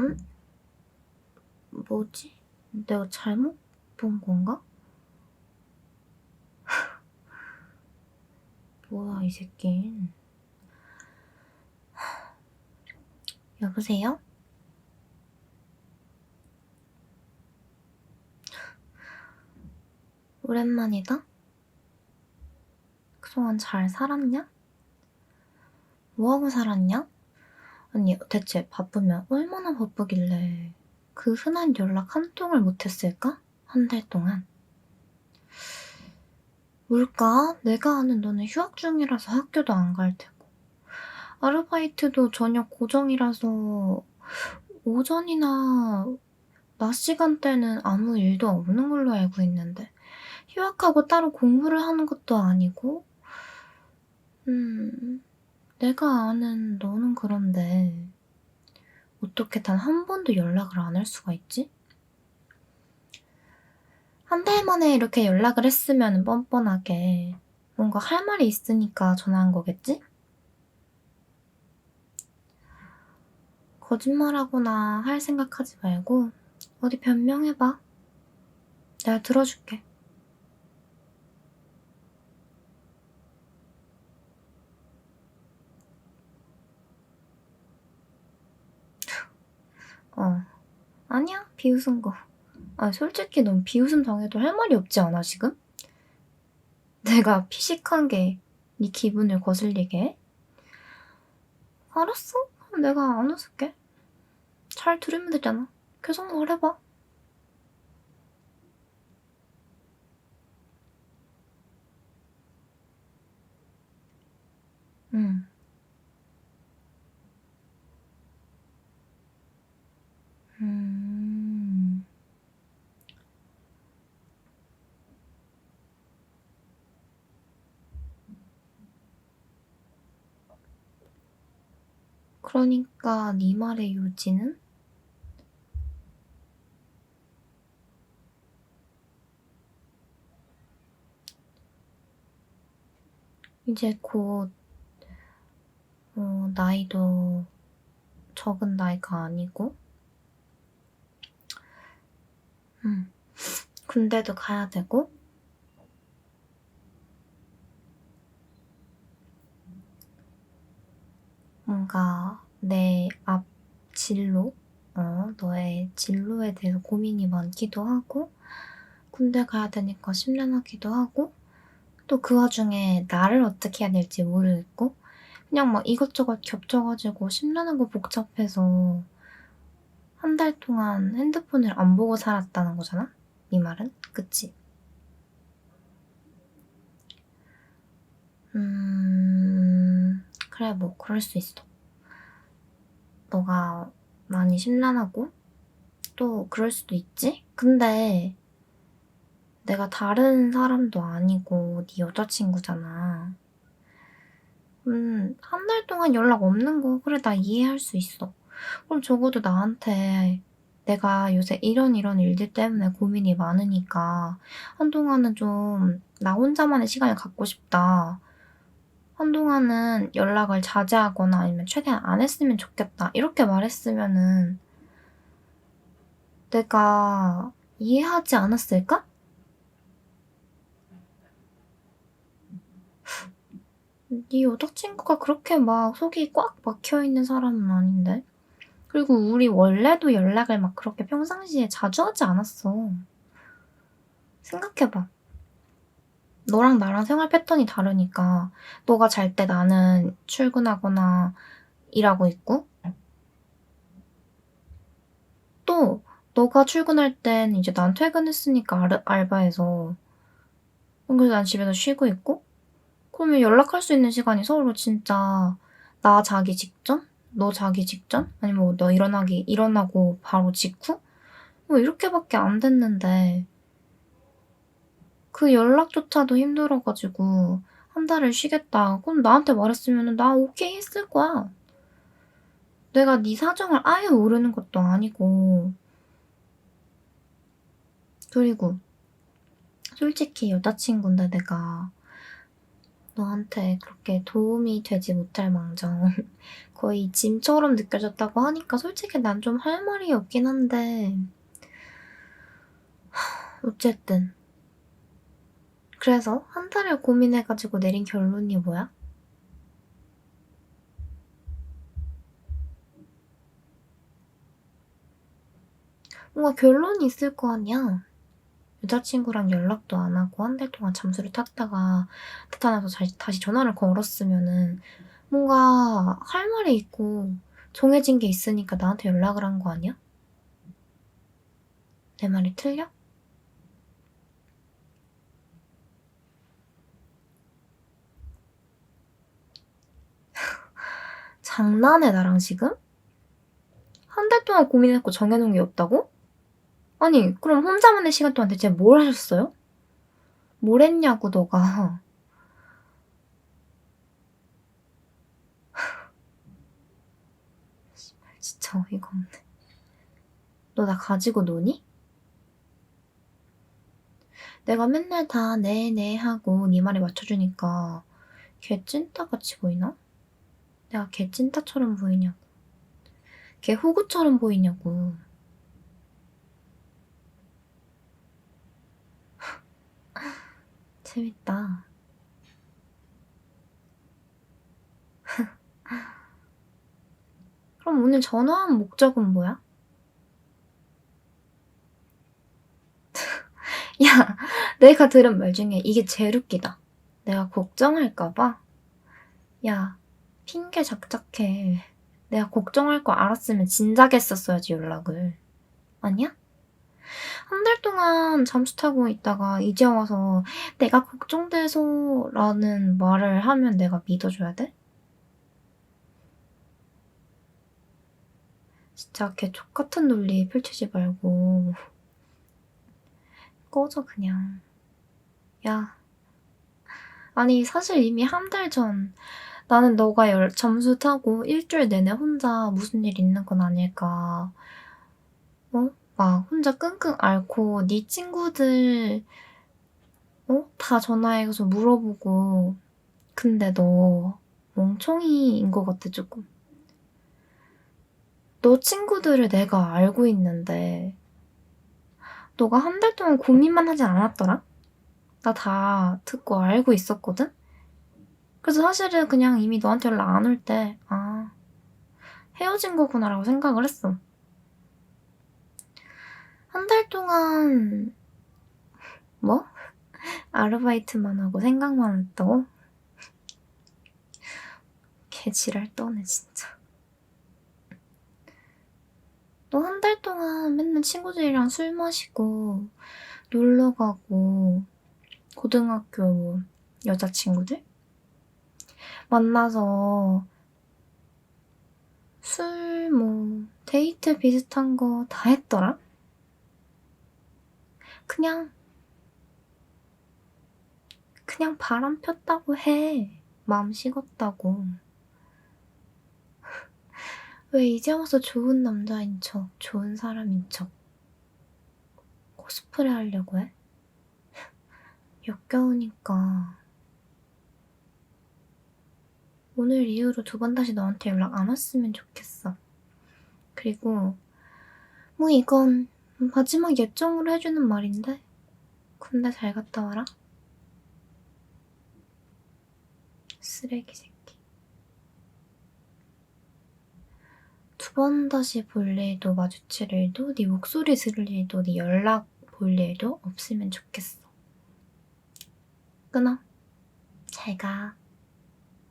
응? 뭐지? 내가 잘못 본 건가? 뭐야, 이 새끼. 여보세요? 오랜만이다. 그동안 잘 살았냐? 뭐하고 살았냐? 아니, 대체 바쁘면 얼마나 바쁘길래 그 흔한 연락 한 통을 못했을까? 한 달 동안. 뭘까? 내가 아는 너는 휴학 중이라서 학교도 안 갈 테고. 아르바이트도 저녁 고정이라서 오전이나 낮 시간대는 아무 일도 없는 걸로 알고 있는데 휴학하고 따로 공부를 하는 것도 아니고 음 내가 아는 너는 그런데 어떻게 단 한 번도 연락을 안 할 수가 있지? 한 달 만에 이렇게 연락을 했으면 뻔뻔하게 뭔가 할 말이 있으니까 전화한 거겠지? 거짓말하거나 할 생각하지 말고 어디 변명해봐. 내가 들어줄게. 어. 아니야, 비웃은 거. 아, 솔직히 넌 비웃음 당해도 할 말이 없지 않아, 지금? 내가 피식한 게 네 기분을 거슬리게 해? 알았어. 내가 안 웃을게. 잘 들으면 되잖아. 계속 말해봐. 응. 그러니까 네 말의 요지는? 이제 곧 어, 나이도 적은 나이가 아니고? 음, 군대도 가야 되고 뭔가 내 앞 진로, 어, 너의 진로에 대해서 고민이 많기도 하고 군대 가야 되니까 심란하기도 하고 또 그 와중에 나를 어떻게 해야 될지 모르겠고 그냥 막 이것저것 겹쳐가지고 심란하고 복잡해서 한 달 동안 핸드폰을 안 보고 살았다는 거잖아? 네 말은? 그치? 음, 그래, 뭐, 그럴 수 있어. 너가 많이 심란하고, 또 그럴 수도 있지? 근데, 내가 다른 사람도 아니고, 네 여자친구잖아. 음, 한 달 동안 연락 없는 거, 그래, 나 이해할 수 있어. 그럼 적어도 나한테 내가 요새 이런 이런 일들 때문에 고민이 많으니까 한동안은 좀 나 혼자만의 시간을 갖고 싶다. 한동안은 연락을 자제하거나 아니면 최대한 안 했으면 좋겠다. 이렇게 말했으면은 내가 이해하지 않았을까? 네 여자친구가 그렇게 막 속이 꽉 막혀 있는 사람은 아닌데. 그리고 우리 원래도 연락을 막 그렇게 평상시에 자주 하지 않았어. 생각해봐. 너랑 나랑 생활 패턴이 다르니까 너가 잘 때 나는 출근하거나 일하고 있고 또 너가 출근할 땐 이제 난 퇴근했으니까 알, 알바해서 그래서 난 집에서 쉬고 있고 그러면 연락할 수 있는 시간이 서로 진짜 나 자기 직전? 너 자기 직전? 아니면 뭐 너 일어나기 일어나고 바로 직후? 뭐 이렇게밖에 안 됐는데 그 연락조차도 힘들어가지고 한 달을 쉬겠다. 그럼 나한테 말했으면 나 오케이 했을 거야. 내가 네 사정을 아예 모르는 것도 아니고. 그리고 솔직히 여자친구인데 내가 너한테 그렇게 도움이 되지 못할 망정 거의 짐처럼 느껴졌다고 하니까 솔직히 난 좀 할 말이 없긴 한데 하, 어쨌든 그래서 한 달을 고민해가지고 내린 결론이 뭐야? 뭔가 결론이 있을 거 아니야. 여자친구랑 연락도 안 하고 한 달 동안 잠수를 탔다가 나타나서 다시, 전화를 걸었으면은 뭔가 할 말이 있고 정해진 게 있으니까 나한테 연락을 한 거 아니야? 내 말이 틀려? 장난해 나랑 지금? 한 달 동안 고민했고 정해놓은 게 없다고? 아니 그럼 혼자만의 시간 동안 대체 뭘 하셨어요? 뭘 했냐고 너가 진짜 어이가 없네 너 나 가지고 노니? 내가 맨날 다 네네 하고 네 말에 맞춰주니까 걔 찐따같이 보이나? 내가 걔 찐따처럼 보이냐고 걔 호구처럼 보이냐고 재밌다. 그럼 오늘 전화한 목적은 뭐야? 야, 내가 들은 말 중에 이게 제일 웃기다. 내가 걱정할까봐? 야, 핑계 작작해. 내가 걱정할 거 알았으면 진작에 했었어야지, 연락을. 아니야? 한 달 동안 잠수 타고 있다가 이제 와서 내가 걱정돼서 라는 말을 하면 내가 믿어줘야 돼? 진짜 걔 족같은 논리 펼치지 말고 꺼져 그냥 야 아니 사실 이미 한 달 전 나는 너가 열, 잠수 타고 일주일 내내 혼자 무슨 일 있는 건 아닐까 어? 막 혼자 끙끙 앓고 네 친구들 어? 다 전화해서 물어보고 근데 너 멍청이인 것 같아 조금 너 친구들을 내가 알고 있는데 너가 한 달 동안 고민만 하진 않았더라? 나 다 듣고 알고 있었거든? 그래서 사실은 그냥 이미 너한테 연락 안 올 때 아 헤어진 거구나라고 생각을 했어 한 달 동안 뭐? 아르바이트만 하고 생각만 했다고? 개 지랄 떠네 진짜. 너 한 달 동안 맨날 친구들이랑 술 마시고 놀러 가고 고등학교 여자친구들 만나서 술 뭐 데이트 비슷한 거 다 했더라? 그냥 그냥 바람 폈다고 해. 마음 식었다고. 왜 이제 와서 좋은 남자인 척, 좋은 사람인 척 코스프레 하려고 해? 역겨우니까 오늘 이후로 두 번 다시 너한테 연락 안 왔으면 좋겠어. 그리고 뭐 이건 마지막 예정으로 해주는 말인데 군대 잘 갔다 와라. 쓰레기 새끼. 두 번 다시 볼 일도 마주칠 일도 네 목소리 들을 일도 네 연락 볼 일도 없으면 좋겠어. 끊어. 잘 가.